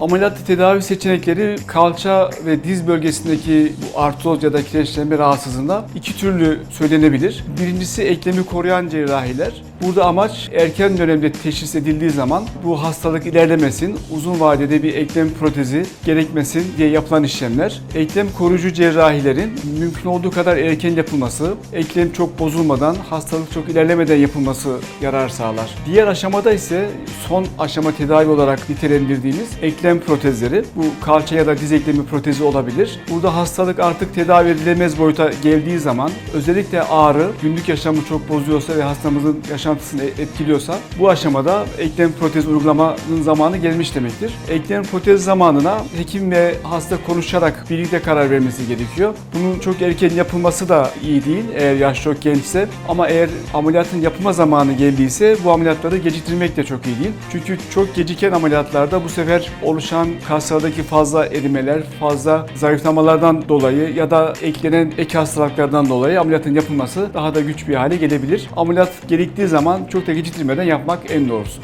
Ameliyat tedavi seçenekleri kalça ve diz bölgesindeki bu artroz ya da kireçlenme rahatsızlığında iki türlü söylenebilir. Birincisi eklemi koruyan cerrahiler. Burada amaç erken dönemde teşhis edildiği zaman bu hastalık ilerlemesin, uzun vadede bir eklem protezi gerekmesin diye yapılan işlemler. Eklem koruyucu cerrahilerin mümkün olduğu kadar erken yapılması, eklem çok bozulmadan, hastalık çok ilerlemeden yapılması yarar sağlar. Diğer aşamada ise son aşama tedavi olarak nitelendirdiğimiz eklem protezleri. Bu kalça ya da diz eklemi protezi olabilir. Burada hastalık artık tedavi edilemez boyuta geldiği zaman özellikle ağrı günlük yaşamı çok bozuyorsa ve hastamızın yaşantısını etkiliyorsa bu aşamada eklem protezi uygulamanın zamanı gelmiş demektir. Eklem protez zamanına hekim ve hasta konuşarak birlikte karar vermesi gerekiyor. Bunun çok erken yapılması da iyi değil eğer yaş çok gençse ama eğer ameliyatın yapılma zamanı geldiyse bu ameliyatları geciktirmek de çok iyi değil. Çünkü çok geciken ameliyatlarda bu sefer oluşan kaslardaki fazla erimeler, fazla zayıflamalardan dolayı ya da eklenen ek hastalıklardan dolayı ameliyatın yapılması daha da güç bir hale gelebilir. Ameliyat gerektiği zaman çok da geciktirmeden yapmak en doğrusu.